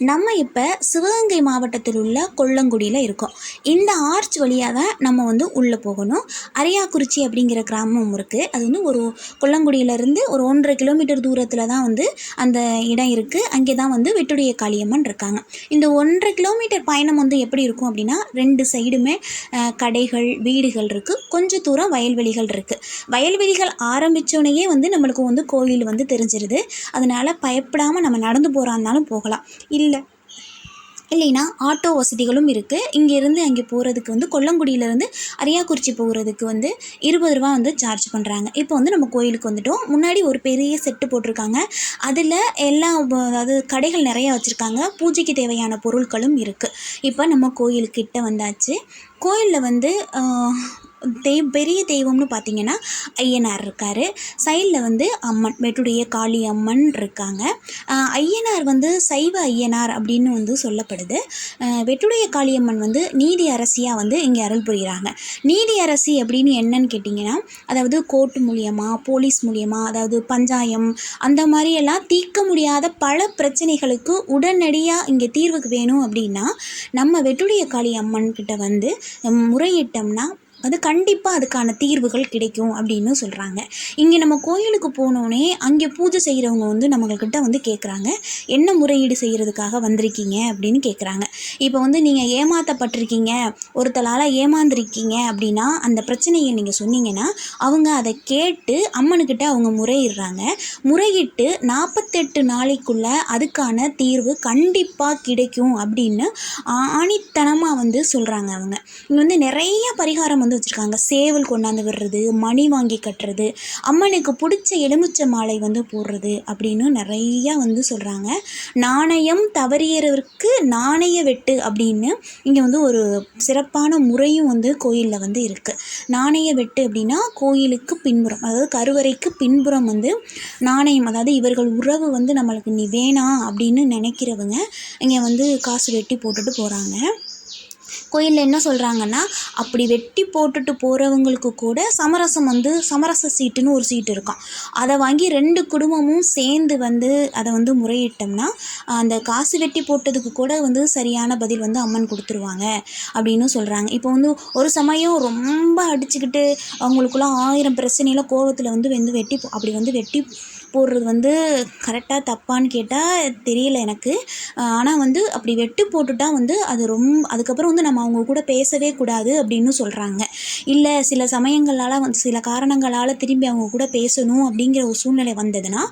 நம்ம இப்போ சிவகங்கை மாவட்டத்தில் உள்ள கொல்லங்குடியில் இருக்கோம். இந்த ஆர்ச் வழியாக தான் நம்ம வந்து உள்ளே போகணும். அரியாக்குறிச்சி அப்படிங்கிற கிராமம் இருக்குது அது வந்து ஒரு கொல்லங்குடியிலேருந்து ஒரு ஒன்றரை கிலோமீட்டர் தூரத்தில் தான் வந்து அந்த இடம் இருக்குது அங்கே தான் வந்து வெட்டுடைய காளியம்மன் இருக்காங்க. இந்த ஒன்றரை கிலோமீட்டர் பயணம் வந்து எப்படி இருக்கும் அப்படின்னா ரெண்டு சைடுமே கடைகள் வீடுகள் இருக்குது கொஞ்சம் தூரம் வயல்வெளிகள் இருக்குது வயல்வெளிகள் ஆரம்பித்தோடனேயே வந்து நம்மளுக்கு வந்து கோயில் வந்து தெரிஞ்சிருது. அதனால் பயப்படாமல் நம்ம நடந்து போகிறாருந்தாலும் போகலாம். இல்லை. இல்லைன்னா ஆட்டோ வசதிகளும் இருக்குது இங்கேருந்து அங்கே போகிறதுக்கு வந்து கொல்லங்குடியிலேருந்து அரியாக்குறிச்சி போகிறதுக்கு வந்து இருபது ரூபா வந்து சார்ஜ் பண்ணுறாங்க இப்போ வந்து நம்ம கோயிலுக்கு வந்துட்டோம். முன்னாடி ஒரு பெரிய செட்டு போட்டிருக்காங்க. அதில் எல்லா அதாவது கடைகள் நிறைய வச்சுருக்காங்க. பூஜைக்கு தேவையான பொருட்களும் இருக்குது இப்போ நம்ம கோயிலுக்கிட்ட வந்தாச்சு. கோயிலில் வந்து தெய்வ பெரிய தெய்வம்னு பார்த்தீங்கன்னா ஐயனார் இருக்கார். சைடில் வந்து அம்மன் வெட்டுடைய காளி அம்மன் இருக்காங்க. ஐயனார் வந்து சைவ ஐயனார் அப்படின்னு வந்து சொல்லப்படுது. வெட்டுடைய காளியம்மன் வந்து நீதி அரசியாக வந்து இங்கே அருள் புரிகிறாங்க நீதி அரசி அப்படின்னு என்னன்னு கேட்டிங்கன்னா அதாவது கோர்ட் மூலியமாக போலீஸ் மூலியமாக அதாவது பஞ்சாயம் அந்த மாதிரியெல்லாம் தீர்க்க முடியாத பல பிரச்சனைகளுக்கு உடனடியாக இங்கே தீர்வுக்கு வேணும் அப்படின்னா நம்ம வெட்டுடைய காளி அம்மன் கிட்ட வந்து முறையிட்டோம்னா அது கண்டிப்பாக அதுக்கான தீர்வுகள் கிடைக்கும் அப்படின்னு சொல்கிறாங்க இங்கே நம்ம கோயிலுக்கு போனோடனே அங்கே பூஜை செய்கிறவங்க வந்து நம்மக்கிட்ட வந்து கேட்குறாங்க என்ன முறையீடு செய்கிறதுக்காக வந்திருக்கீங்க அப்படின்னு கேட்குறாங்க இப்போ வந்து நீங்கள் ஏமாற்றப்பட்டிருக்கீங்க ஒருத்தலால் ஏமாந்துருக்கீங்க அப்படின்னா அந்த பிரச்சனையை நீங்கள் சொன்னீங்கன்னா அவங்க அதை கேட்டு அம்மனுக்கிட்ட அவங்க முறையிடுறாங்க. முறையிட்டு நாற்பத்தெட்டு நாளைக்குள்ளே அதுக்கான தீர்வு கண்டிப்பாக கிடைக்கும் அப்படின்னு ஆணித்தனமாக வந்து சொல்கிறாங்க அவங்க. இங்கே வந்து நிறைய பரிகாரம் வந்து வச்சுருக்காங்க. சேவல் கொண்டாந்து விடுறது மணி வாங்கி கட்டுறது அம்மனுக்கு பிடிச்ச எலுமிச்சை மாலை வந்து போடுறது அப்படின்னு நிறையா வந்து சொல்கிறாங்க நாணயம் தவறியறவருக்கு நாணய வெட்டு அப்படின்னு இங்கே வந்து ஒரு சிறப்பான முறையும் வந்து கோயிலில் வந்து இருக்குது நாணய வெட்டு அப்படின்னா கோயிலுக்கு பின்புறம் அதாவது கருவறைக்கு பின்புறம் வந்து நாணயம் அதாவது இவர்கள் உறவு வந்து நம்மளுக்கு நீ வேணாம் அப்படின்னு நினைக்கிறவங்க இங்கே வந்து காசு வெட்டி போட்டுட்டு போகிறாங்க கோயிலில் என்ன சொல்கிறாங்கன்னா அப்படி வெட்டி போட்டுட்டு போகிறவங்களுக்கு கூட சமரசம் வந்து சமரச சீட்டுன்னு ஒரு சீட்டு இருக்கும். அதை வாங்கி ரெண்டு குடும்பமும் சேர்ந்து வந்து அதை வந்து முறையிட்டோம்னா அந்த காசு வெட்டி போட்டதுக்கு கூட வந்து சரியான பதில் வந்து அம்மன் கொடுத்துருவாங்க அப்படின்னு சொல்கிறாங்க இப்போ வந்து ஒரு சமயம் ரொம்ப அடிச்சுக்கிட்டு அவங்களுக்குள்ள ஆயிரம் பிரச்சனையில் கோவத்தில் வந்து வந்து வெட்டி அப்படி வந்து வெட்டி போடுறது வந்து கரெக்டாக தப்பான்னு கேட்டால் தெரியல எனக்கு. ஆனால் வந்து அப்படி வெட்டு போட்டுட்டா வந்து அது ரொம்ப அதுக்கப்புறம் வந்து நம்ம அவங்க கூட பேசவே கூடாது அப்படின்னு சொல்கிறாங்க இல்லை சில சமயங்களால் வந்து சில காரணங்களால் திரும்பி அவங்க கூட பேசணும் அப்படிங்கிற ஒரு சூழ்நிலை வந்ததுன்னா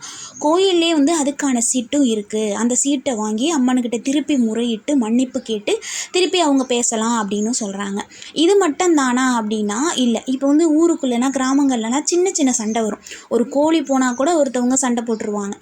கோயில்லே வந்து அதுக்கான சீட்டும் இருக்குது அந்த சீட்டை வாங்கி அம்மனுக்கிட்ட திருப்பி முறையிட்டு மன்னிப்பு கேட்டு திருப்பி அவங்க பேசலாம் அப்படின்னு சொல்கிறாங்க இது மட்டும் தானா அப்படின்னா இல்லை. இப்போ வந்து ஊருக்குள்ளேனா கிராமங்கள்லனா சின்ன சின்ன சண்டை வரும். ஒரு கோழி போனால் கூட ஒருத்தவங்க சண்டை போட்டுருவாங்க.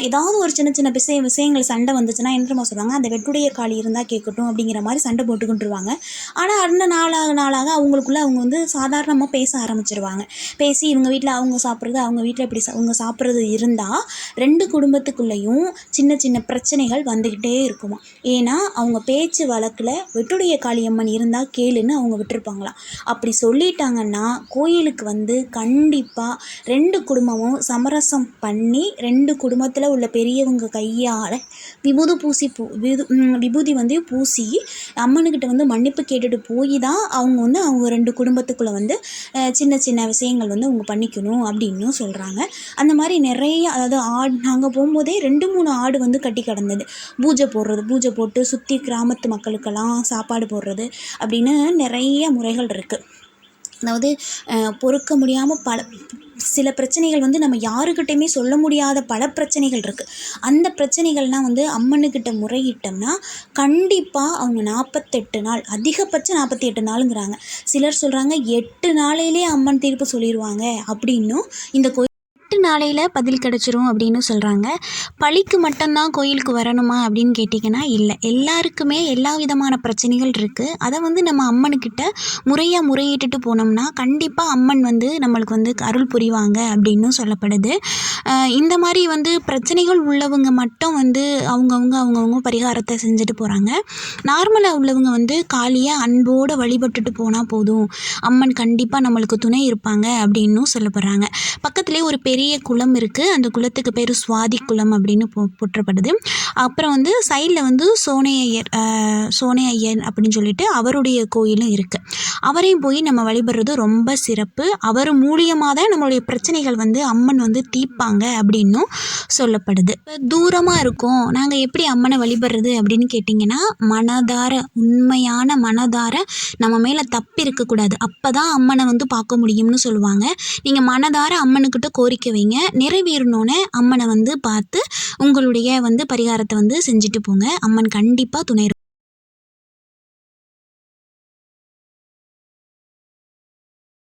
ஏதாவது ஒரு சின்ன சின்ன விஷய விஷயங்கள் சண்டை வந்துச்சுன்னா என்ன சொல்லுவாங்க? அந்த வெட்டுடைய காளி இருந்தால் கேட்கட்டும் அப்படிங்கிற மாதிரி சண்டை போட்டுக்கிட்டுருவாங்க. ஆனால் அந்த நாளாக நாளாக அவங்களுக்குள்ள அவங்க வந்து சாதாரணமாக பேச ஆரம்பிச்சிருவாங்க. பேசி இவங்க வீட்டில் அவங்க சாப்பிட்றது அவங்க வீட்டில் இப்படி அவங்க சாப்பிட்றது இருந்தால் ரெண்டு குடும்பத்துக்குள்ளேயும் சின்ன சின்ன பிரச்சனைகள் வந்துக்கிட்டே இருக்குமா? ஏன்னா அவங்க பேச்சு வழக்கில் வெட்டுடைய காளியம்மன் இருந்தால் கேளுன்னு அவங்க விட்டுருப்பாங்களாம். அப்படி சொல்லிட்டாங்கன்னா கோயிலுக்கு வந்து கண்டிப்பாக ரெண்டு குடும்பமும் சமரசம் பண்ணி பண்ணி ரெண்டு குடும்பத்தில் உள்ள பெரியவங்க கையால் விபூதி பூசி பூ விது விபூதி வந்து பூசி அம்மனுக்கிட்ட வந்து மன்னிப்பு கேட்டுட்டு போய் தான் அவங்க வந்து அவங்க ரெண்டு குடும்பத்துக்குள்ளே வந்து சின்ன சின்ன விஷயங்கள் வந்து அவங்க பண்ணிக்கணும் அப்படின்னு சொல்கிறாங்க அந்த மாதிரி நிறைய அதாவது ஆடு நாங்கள் போகும்போதே ரெண்டு மூணு ஆடு வந்து கட்டி கிடந்தது. பூஜை போடுறது பூஜை போட்டு சுற்றி கிராமத்து மக்களுக்கெல்லாம் சாப்பாடு போடுறது அப்படின்னு நிறைய முறைகள் இருக்குது அதாவது பொறுக்க முடியாமல் பல சில பிரச்சனைகள் வந்து நம்ம யாருக்கிட்டையுமே சொல்ல முடியாத பல பிரச்சனைகள் இருக்குது அந்த பிரச்சனைகள்லாம் வந்து அம்மனுக்கிட்ட முறையிட்டோம்னா கண்டிப்பாக அவங்க நாற்பத்தெட்டு நாள் அதிகபட்சம் நாற்பத்தி எட்டு நாளுங்கிறாங்க. சிலர் சொல்கிறாங்க எட்டு நாளையிலே அம்மன் தீர்ப்பு சொல்லிடுவாங்க அப்படின்னும் இந்த கோயில் எட்டு நாளையில் பதில் கிடச்சிரும் அப்படின்னு சொல்கிறாங்க பழிக்கு மட்டும்தான் கோயிலுக்கு வரணுமா அப்படின்னு கேட்டிங்கன்னா இல்லை. எல்லாருக்குமே எல்லா விதமான பிரச்சனைகள் இருக்குது அதை வந்து நம்ம அம்மனுக்கிட்ட முறையாக முறையிட்டுட்டு போனோம்னா கண்டிப்பாக அம்மன் வந்து நம்மளுக்கு வந்து அருள் புரிவாங்க அப்படின்னு சொல்லப்படுது. இந்த மாதிரி வந்து பிரச்சனைகள் உள்ளவங்க மட்டும் வந்து அவங்கவுங்க அவங்கவுங்க பரிகாரத்தை செஞ்சுட்டு போகிறாங்க நார்மலாக உள்ளவங்க வந்து காலியாக அன்போடு வழிபட்டுட்டு போனால் போதும். அம்மன் கண்டிப்பாக நம்மளுக்கு துணை இருப்பாங்க அப்படின்னும் சொல்லப்படுறாங்க. பக்கத்துலேயே ஒரு பெரிய பெரிய குளம் இருக்குது அந்த குளத்துக்கு பேர் சுவாதி குளம் அப்படின்னு போ போற்றப்படுது. அப்புறம் வந்து சைடில் வந்து சோனை ஐயர் சோனை ஐயர் அப்படின்னு சொல்லிட்டு அவருடைய கோயிலும் இருக்குது அவரையும் போய் நம்ம வழிபடுறது ரொம்ப சிறப்பு. அவர் மூலியமாக தான் நம்மளுடைய பிரச்சனைகள் வந்து அம்மன் வந்து தீர்ப்பாங்க அப்படின்னும் சொல்லப்படுது. இப்போ தூரமாக இருக்கோம். நாங்கள் எப்படி அம்மனை வழிபடுறது அப்படின்னு கேட்டிங்கன்னா மனதார உண்மையான மனதார நம்ம மேலே தப்பு இருக்கக்கூடாது. அப்போ தான் அம்மனை வந்து பார்க்க முடியும்னு சொல்லுவாங்க. நீங்கள் மனதார அம்மனுக்கிட்ட கோரிக்கை வைங்க. நிறைவேறணுன்னே அம்மனை வந்து பார்த்து உங்களுடைய வந்து பரிகாரத்தை வந்து செஞ்சுட்டு போங்க. அம்மன் கண்டிப்பாக துணை